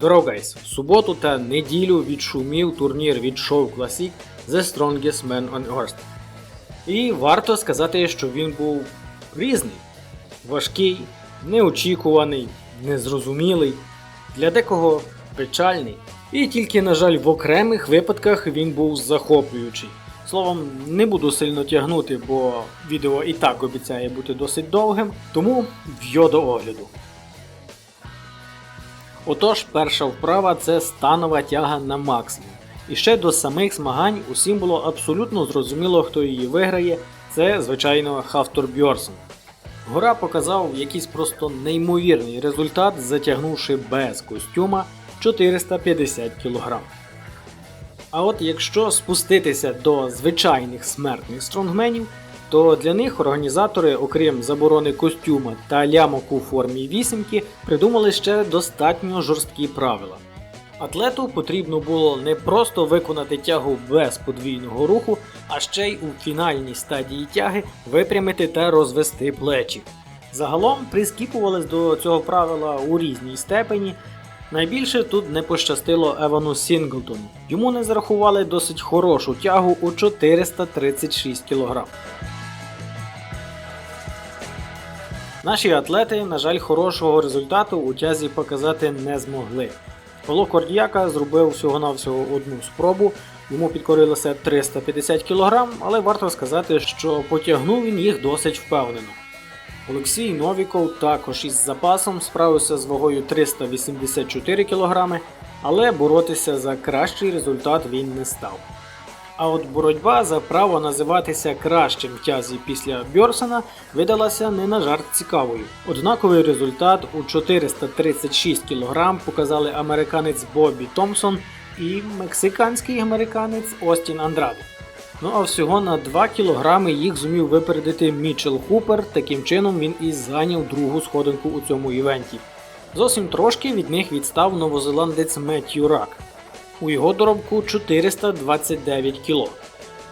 Здоров, гайс! В суботу та неділю відшумів турнір від Show Classic The Strongest Man on Earth. І варто сказати, що він був різний, важкий, неочікуваний, незрозумілий, для декого печальний. І тільки, на жаль, в окремих випадках він був захоплюючий. Словом, не буду сильно тягнути, бо відео і так обіцяє бути досить довгим, тому в'йо до огляду. Отож, перша вправа це станова тяга на максимум. І ще до самих змагань усім було абсолютно зрозуміло, хто її виграє. Це, звичайно, Хавтор Бьорсон. Гора показав якийсь просто неймовірний результат, затягнувши без костюма 450 кг. А от якщо спуститися до звичайних смертних стронгменів, то для них організатори, окрім заборони костюма та лямок у формі вісімки, придумали ще достатньо жорсткі правила. Атлету потрібно було не просто виконати тягу без подвійного руху, а ще й у фінальній стадії тяги випрямити та розвести плечі. Загалом прискіпувались до цього правила у різній степені. Найбільше тут не пощастило Евану Сінглтону. Йому не зарахували досить хорошу тягу у 436 кг. Наші атлети, на жаль, хорошого результату у тязі показати не змогли. Павло Кордіяка зробив всього-навсього одну спробу, йому підкорилося 350 кг, але варто сказати, що потягнув він їх досить впевнено. Олексій Новіков також із запасом справився з вагою 384 кг, але боротися за кращий результат він не став. А от боротьба за право називатися кращим в тязі після Бьорсона видалася не на жарт цікавою. Однаковий результат у 436 кг показали американець Бобі Томпсон і мексиканський американець Остін Андраде. Ну а всього на 2 кг їх зумів випередити Мічел Хупер, таким чином він і зайняв другу сходинку у цьому івенті. Зовсім трошки від них відстав новозеландець Меттью Рак. У його доробку 429 кг.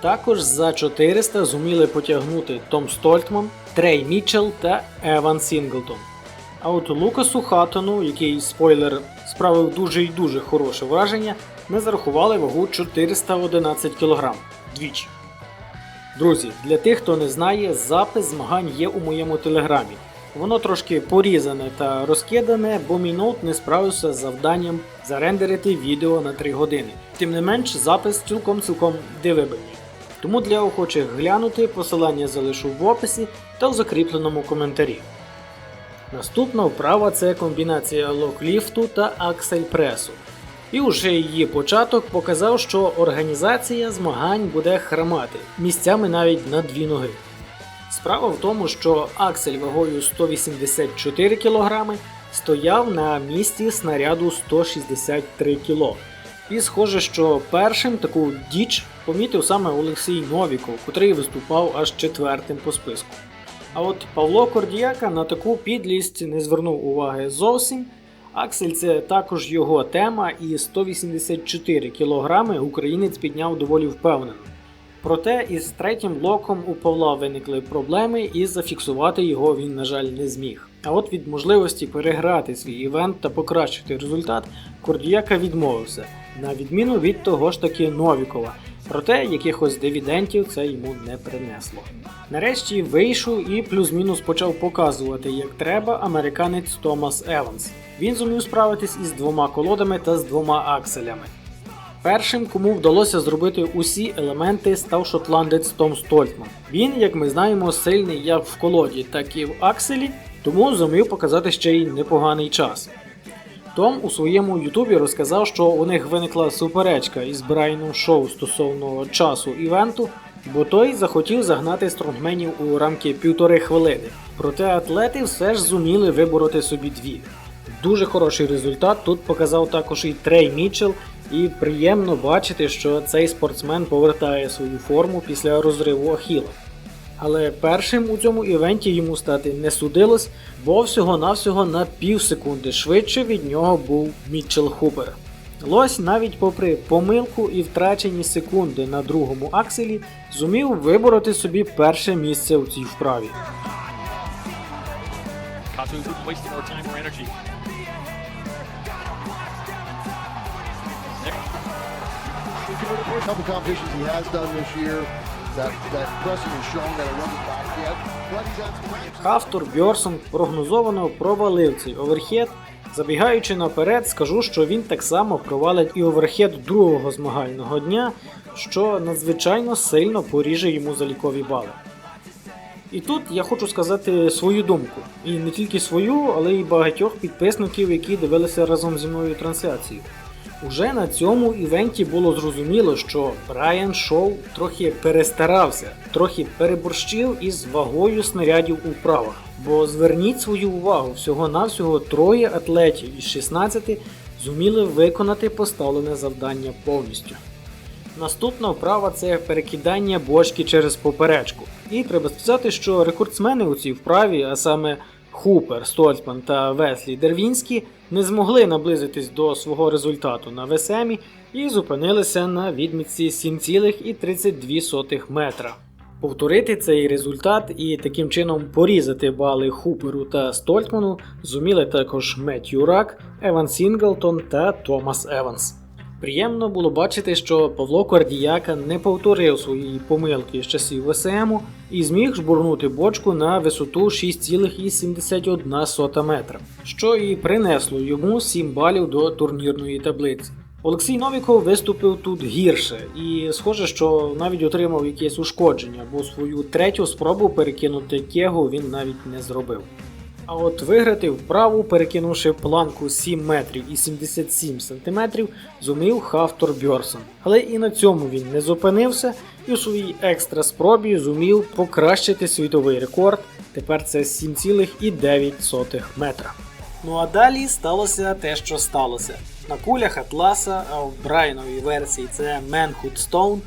Також за 400 зуміли потягнути Том Стольтман, Трей Мітчелл та Еван Сінглтон. А от Лукасу Хаттону, який спойлер справив дуже і дуже хороше враження, не зарахували вагу 411 кг двічі. Друзі, для тих, хто не знає, запис змагань є у моєму телеграмі. Воно трошки порізане та розкидане, бо мій ноут не справився з завданням зарендерити відео на 3 години. Тим не менш, запис цілком-цілком дивибельний. Тому для охочих глянути посилання залишу в описі та в закріпленому коментарі. Наступна вправа це комбінація локліфту та аксель-пресу. І уже її початок показав, що організація змагань буде хромати місцями навіть на дві ноги. Справа в тому, що аксель вагою 184 кг стояв на місці снаряду 163 кг. І схоже, що першим таку діч помітив саме Олексій Новіков, котрий виступав аж четвертим по списку. А от Павло Кордіяка на таку підлість не звернув уваги зовсім. Аксель це також його тема, і 184 кг українець підняв доволі впевнено. Проте із третім блоком у Павла виникли проблеми, і зафіксувати його він, на жаль, не зміг. А от від можливості переграти свій івент та покращити результат, Кордіяка відмовився, на відміну від того ж таки Новікова. Проте якихось дивідентів це йому не принесло. Нарешті вийшов і плюс-мінус почав показувати, як треба американець Томас Еванс. Він зумів справитись із двома колодами та з двома акселями. Першим, кому вдалося зробити усі елементи, став шотландець Том Стольтман. Він, як ми знаємо, сильний як в колоді, так і в акселі, тому зумів показати ще й непоганий час. Том у своєму Ютубі розказав, що у них виникла суперечка із Брайаном Шоу стосовно часу івенту, бо той захотів загнати стронгменів у рамки півтори хвилини. Проте атлети все ж зуміли вибороти собі дві. Дуже хороший результат тут показав також і Трей Мітчелл, і приємно бачити, що цей спортсмен повертає свою форму після розриву Ахіла. Але першим у цьому івенті йому стати не судилось, бо всього-навсього на пів секунди швидше від нього був Мітчел Хупер. Лось навіть попри помилку і втрачені секунди на другому акселі зумів вибороти собі перше місце у цій вправі. A couple competitions he has done this year. Хавтор Бьорсон прогнозовано провалив цей оверхед. Забігаючи наперед, скажу, що він так само провалить і оверхед другого змагального дня, що надзвичайно сильно поріже йому залікові бали. І тут я хочу сказати свою думку. І не тільки свою, але й багатьох підписників, які дивилися разом зі мною трансляцію. Уже на цьому івенті було зрозуміло, що Брайан Шоу трохи перестарався, трохи переборщив із вагою снарядів у вправах. Бо зверніть свою увагу, всього-навсього троє атлетів із 16 зуміли виконати поставлене завдання повністю. Наступна вправа це перекидання бочки через поперечку. І треба сказати, що рекордсмени у цій вправі, а саме Хупер, Стольцман та Веслі Дервінські, не змогли наблизитись до свого результату на Весемі і зупинилися на відмітці 7,32 метра. Повторити цей результат і таким чином порізати бали Хуперу та Стольтману зуміли також Меттью Рак, Еван Сінглтон та Томас Еванс. Приємно було бачити, що Павло Квардіяка не повторив свої помилки з часів ВСМу і зміг жбурнути бочку на висоту 6,71 метра, що і принесло йому 7 балів до турнірної таблиці. Олексій Новіков виступив тут гірше, і схоже, що навіть отримав якесь ушкодження, бо свою третю спробу перекинути кегу він навіть не зробив. А от виграти вправу, перекинувши планку 7 метрів і 77 сантиметрів, зумів Хавтор Бьорсон. Але і на цьому він не зупинився і у своїй екстра спробі зумів покращити світовий рекорд. Тепер це 7,9 метра. Ну а далі сталося те, що сталося. На кулях Атласа, а в Брайановій версії це Manhood Stone,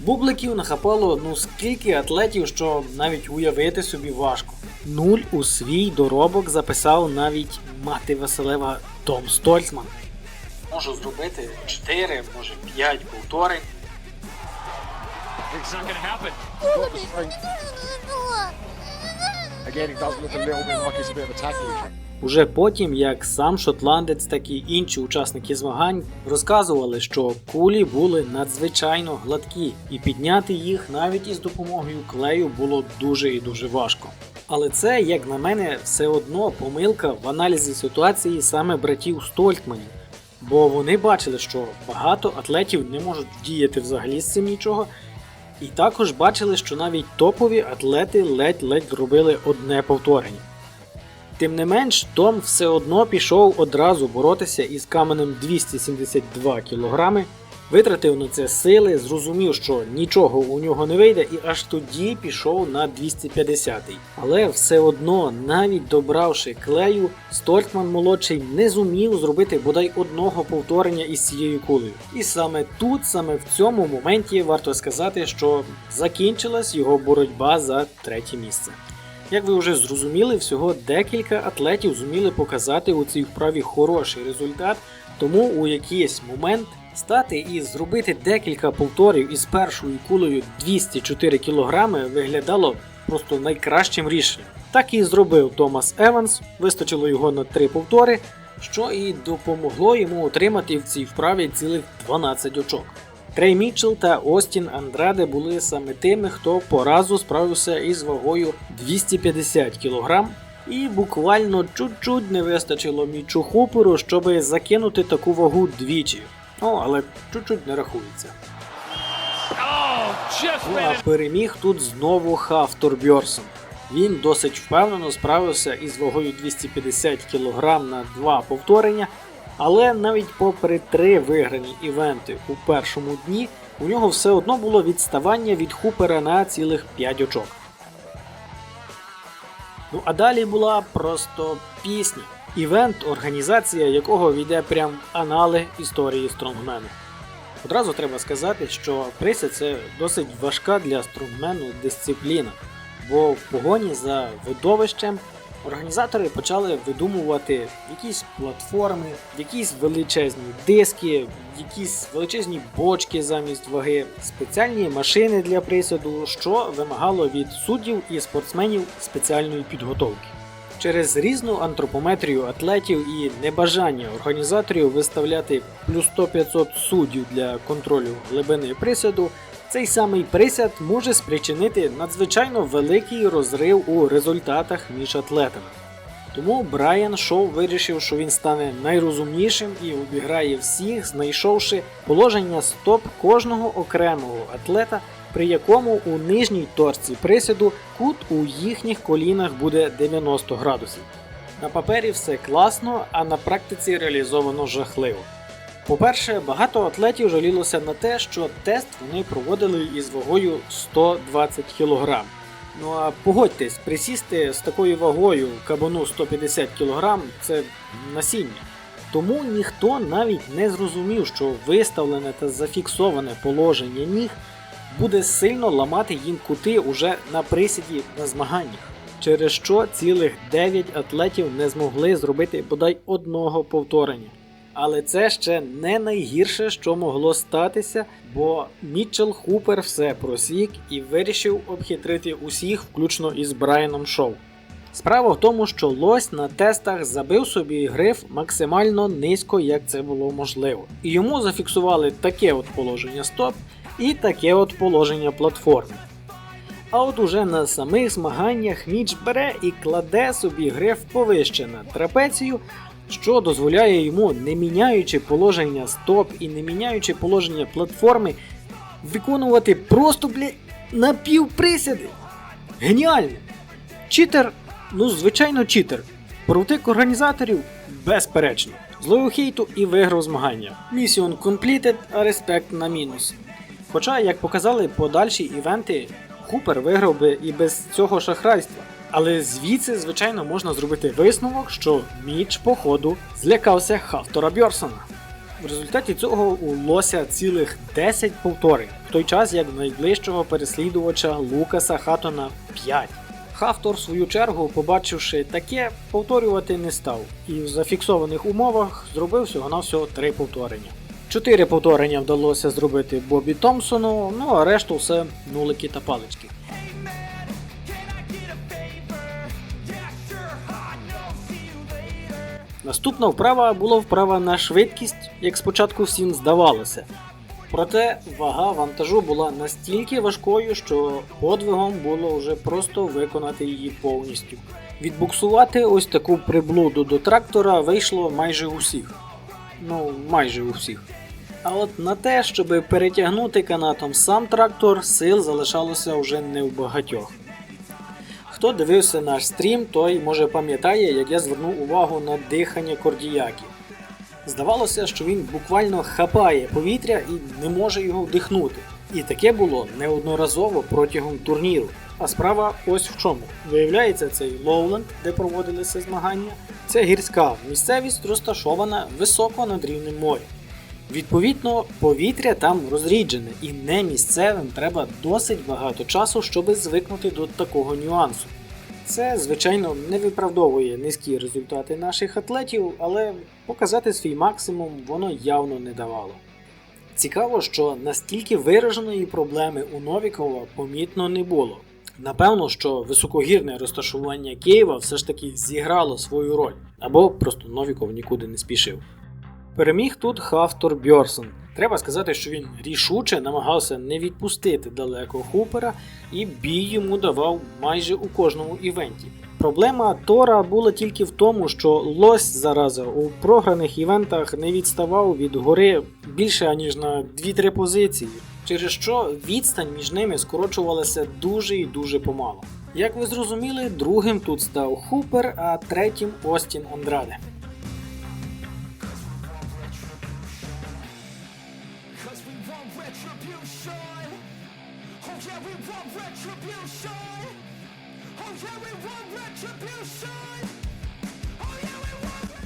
бубликів нахапало ну скільки атлетів, що навіть уявити собі важко. Нуль у свій доробок записав навіть мати Василева Том Стольцман. Можу зробити 4, може 5 повторень. It's not going to happen. Again, he does look a little bit like he's a bit of a tackle issue. Уже потім, як сам шотландець, так і інші учасники змагань розказували, що кулі були надзвичайно гладкі, і підняти їх навіть із допомогою клею було дуже і дуже важко. Але це, як на мене, все одно помилка в аналізі ситуації саме братів Стольтманів. Бо вони бачили, що багато атлетів не можуть діяти взагалі з цим нічого, і також бачили, що навіть топові атлети ледь-ледь зробили одне повторення. Тим не менш, Том все одно пішов одразу боротися із каменем 272 кг, витратив на це сили, зрозумів, що нічого у нього не вийде, і аж тоді пішов на 250 Але все одно, навіть добравши клею, Стольтман молодший не зумів зробити бодай одного повторення із цією кулею. І саме тут, саме в цьому моменті, варто сказати, що закінчилась його боротьба за третє місце. Як ви вже зрозуміли, всього декілька атлетів зуміли показати у цій вправі хороший результат, тому у якийсь момент стати і зробити декілька повторів із першою кулею 204 кг виглядало просто найкращим рішенням. Так і зробив Томас Еванс, вистачило його на три повтори, що і допомогло йому отримати в цій вправі цілих 12 очок. Трей Мітчелл та Остін Андраде були саме тими, хто по разу справився із вагою 250 кг, і буквально чуть-чуть не вистачило Мічу Хуперу, щоб закинути таку вагу двічі. Ну, але чуть-чуть не рахується. Oh, Ну, а переміг тут знову Хавтор Бьорсон. Він досить впевнено справився із вагою 250 кг на два повторення, але навіть попри три виграні івенти у першому дні, у нього все одно було відставання від Хупера на цілих 5 очок. Ну а далі була просто пісня. Івент, організація якого війде прям анали історії стронгмену. Одразу треба сказати, що приса це досить важка для стронгмену дисципліна, бо в погоні за видовищем організатори почали видумувати якісь платформи, якісь величезні диски, якісь величезні бочки замість ваги, спеціальні машини для присяду, що вимагало від суддів і спортсменів спеціальної підготовки. Через різну антропометрію атлетів і небажання організаторів виставляти плюс 100-500 суддів для контролю глибини присяду, цей самий присяд може спричинити надзвичайно великий розрив у результатах між атлетами. Тому Брайан Шоу вирішив, що він стане найрозумнішим і обіграє всіх, знайшовши положення стоп кожного окремого атлета, при якому у нижній торці присіду кут у їхніх колінах буде 90 градусів. На папері все класно, а на практиці реалізовано жахливо. По-перше, багато атлетів жалілося на те, що тест вони проводили із вагою 120 кг. Ну а погодьтесь, присісти з такою вагою кабану 150 кг це насіння. Тому ніхто навіть не зрозумів, що виставлене та зафіксоване положення ніг буде сильно ламати їм кути уже на присіді на змаганнях, через що цілих 9 атлетів не змогли зробити бодай одного повторення. Але це ще не найгірше, що могло статися, бо Мітчел Хупер все просік і вирішив обхитрити усіх, включно із Брайаном Шоу. Справа в тому, що лось на тестах забив собі гриф максимально низько, як це було можливо. І йому зафіксували таке от положення стоп і таке от положення платформи. А от уже на самих змаганнях Міч бере і кладе собі гриф повище на трапецію, що дозволяє йому, не міняючи положення стоп і не міняючи положення платформи, виконувати просто блядь, напівприсяди. Геніально! Читер, ну звичайно, читер. Провтик організаторів безперечно. Зловив хейту і виграв змагання. Mission completed, а респект на мінус. Хоча, як показали подальші івенти, Хупер виграв би і без цього шахрайства. Але звідси, звичайно, можна зробити висновок, що Міч, походу, злякався Хафтора Бьорсона. В результаті цього у Лося цілих 10 повторень, в той час як найближчого переслідувача Лукаса Хатона 5. Хафтор, в свою чергу, побачивши таке, повторювати не став, і в зафіксованих умовах зробив всього-навсього 3 повторення. Чотири повторення вдалося зробити Бобі Томпсону, ну а решту все нулики та палички. Наступна вправа була вправа на швидкість, як спочатку всім здавалося. Проте вага вантажу була настільки важкою, що подвигом було вже просто виконати її повністю. Відбуксувати ось таку приблуду до трактора вийшло майже у всіх. Ну, майже у всіх. А от на те, щоб перетягнути канатом сам трактор, сил залишалося вже не в багатьох. Хто дивився наш стрім, той може пам'ятає, як я звернув увагу на дихання кордіяки. Здавалося, що він буквально хапає повітря і не може його вдихнути. І таке було неодноразово протягом турніру. А справа ось в чому. Виявляється, цей Лоуленд, де проводилися змагання, це гірська місцевість, розташована високо над рівнем моря. Відповідно, повітря там розріджене і не місцевим треба досить багато часу, щоб звикнути до такого нюансу. Це, звичайно, не виправдовує низькі результати наших атлетів, але показати свій максимум воно явно не давало. Цікаво, що настільки вираженої проблеми у Новікова помітно не було. Напевно, що високогірне розташування Києва все ж таки зіграло свою роль, або просто Новіков нікуди не спішив. Переміг тут Хафтор Бьорсон. Треба сказати, що він рішуче намагався не відпустити далеко Хупера і бій йому давав майже у кожному івенті. Проблема Тора була тільки в тому, що лось зараза у програних івентах не відставав від гори більше аніж на 2-3 позиції, через що відстань між ними скорочувалася дуже і дуже помало. Як ви зрозуміли, другим тут став Хупер, а третім Остін Андраде.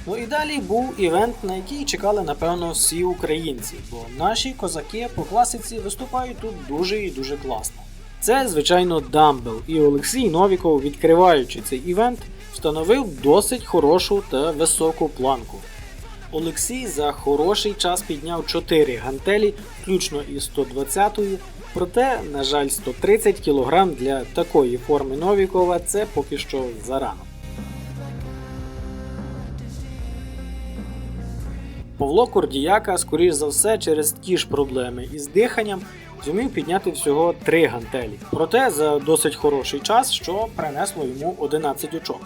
Ну і далі був івент, на який чекали, напевно, всі українці, бо наші козаки по класиці виступають тут дуже і дуже класно. Це, звичайно, Дамбел, і Олексій Новіков, відкриваючи цей івент, встановив досить хорошу та високу планку. Олексій за хороший час підняв 4 гантелі, включно із 120-ї, проте, на жаль, 130 кг для такої форми Новікова це поки що зарано. Павло Кордіяка, скоріш за все, через ті ж проблеми із диханням, зумів підняти всього 3 гантелі. Проте за досить хороший час, що принесло йому 11 очок.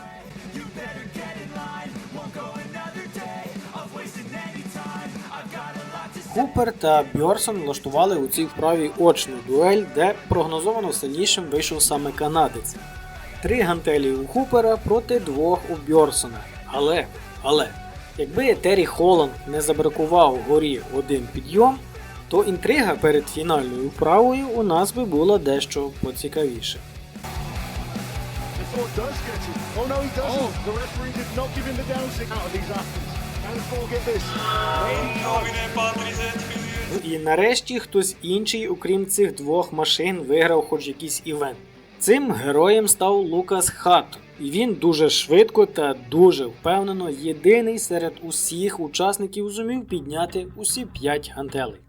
Купер та Бьорсон влаштували у цій вправі очну дуель, де прогнозовано сильнішим вийшов саме канадець. Три гантелі у Купера проти двох у Бьорсона. Але, але, якби Террі Холланд не забракував горі один підйом, то інтрига перед фінальною вправою у нас би була дещо поцікавіше. Oh. Oh. Ну і нарешті хтось інший, окрім цих двох машин, виграв хоч якийсь івент. Цим героєм став Лукас Хаттон. І він дуже швидко та дуже впевнено єдиний серед усіх учасників зумів підняти усі 5 гантелей.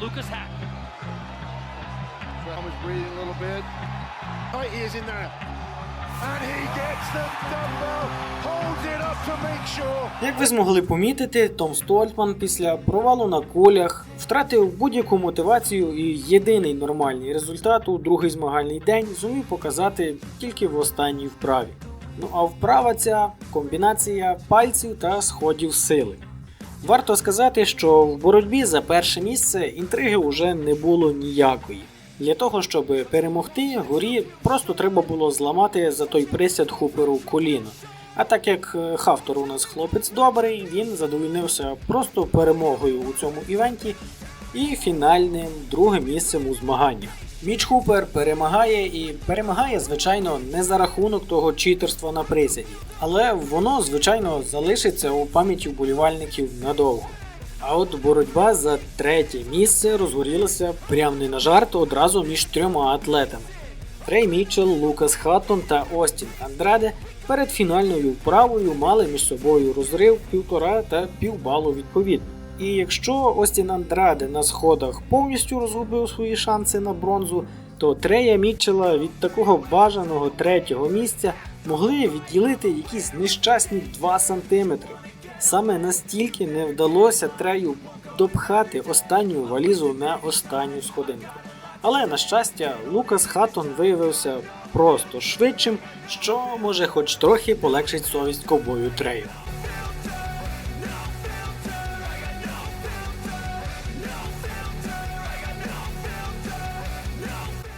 Lucas breathing a little bit. He is in there. Як ви змогли помітити, Том Стольтман після провалу на колях втратив будь-яку мотивацію і єдиний нормальний результат у другий змагальний день зумів показати тільки в останній вправі. Ну а вправа ця комбінація пальців та сходів сили. Варто сказати, що в боротьбі за перше місце інтриги вже не було ніякої. Для того, щоб перемогти, горі просто треба було зламати за той присяд хуперу коліно. А так як е, Хафтор у нас хлопець добрий, він задовольнився просто перемогою у цьому івенті і фінальним другим місцем у змаганнях. Міч Хупер перемагає і перемагає, звичайно, не за рахунок того читерства на присяді, але воно, звичайно, залишиться у пам'яті вболівальників надовго. А от боротьба за третє місце розгорілася прямо не на жарт одразу між трьома атлетами. Трей Мітчелл, Лукас Хаттон та Остін Андраде перед фінальною вправою мали між собою розрив півтора та півбалу відповідно. І якщо Остін Андраде на сходах повністю розгубив свої шанси на бронзу, то Трея Мітчелла від такого бажаного третього місця могли відділити якісь нещасні 2 см. Саме настільки не вдалося Трею допхати останню валізу на останню сходинку. Але на щастя, Лукас Хаттон виявився просто швидшим, що може хоч трохи полегшить совість ковбою Трею.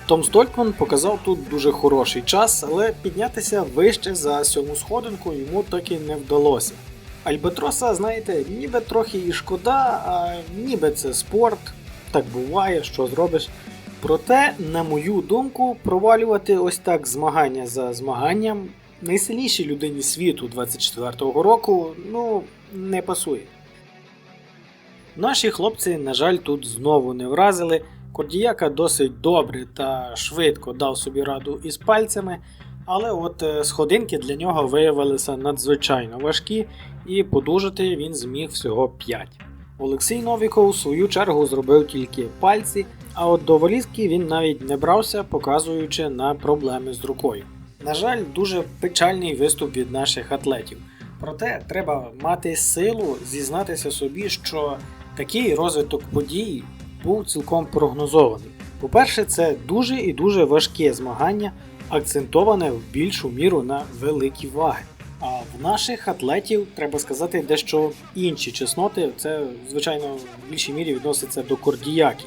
Том Столькман показав тут дуже хороший час, але піднятися вище за сьому сходинку йому так і не вдалося. Альбатроса, знаєте, ніби трохи і шкода, а ніби це спорт, так буває, що зробиш. Проте, на мою думку, провалювати ось так змагання за змаганням найсильнішій людині світу 24-го року ну, не пасує. Наші хлопці, на жаль, тут знову не вразили. Кордіяка досить добре та швидко дав собі раду із пальцями, але от е, сходинки для нього виявилися надзвичайно важкі, і подужати він зміг всього 5. Олексій Новіков в свою чергу зробив тільки пальці, а от до валізки він навіть не брався, показуючи на проблеми з рукою. На жаль, дуже печальний виступ від наших атлетів. Проте треба мати силу зізнатися собі, що такий розвиток подій був цілком прогнозований. По-перше, це дуже і дуже важке змагання, акцентоване в більшу міру на великі ваги. А в наших атлетів треба сказати дещо інші чесноти. Це, звичайно, в більшій мірі відноситься до кордіяки.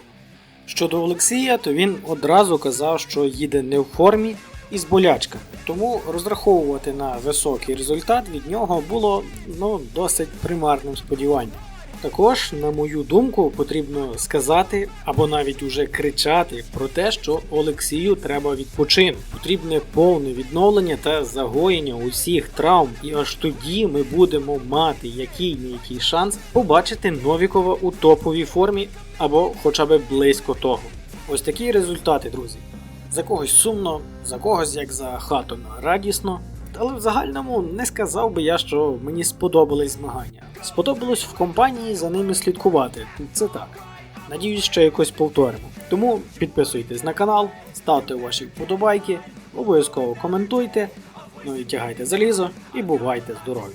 Щодо Олексія, то він одразу казав, що їде не в формі і з болячками. Тому розраховувати на високий результат від нього було ну, досить примарним сподіванням. Також, на мою думку, потрібно сказати або навіть уже кричати про те, що Олексію треба відпочинок. Потрібне повне відновлення та загоєння усіх травм, і аж тоді ми будемо мати який не шанс побачити Новікова у топовій формі або хоча б близько того. Ось такі результати, друзі. За когось сумно, за когось як за хатом радісно. Але в загальному не сказав би я, що мені сподобались змагання. Сподобалось в компанії за ними слідкувати. Це так. Надіюсь, що якось повторимо. Тому підписуйтесь на канал, ставте ваші вподобайки, обов'язково коментуйте. Ну і тягайте залізо і бувайте здорові!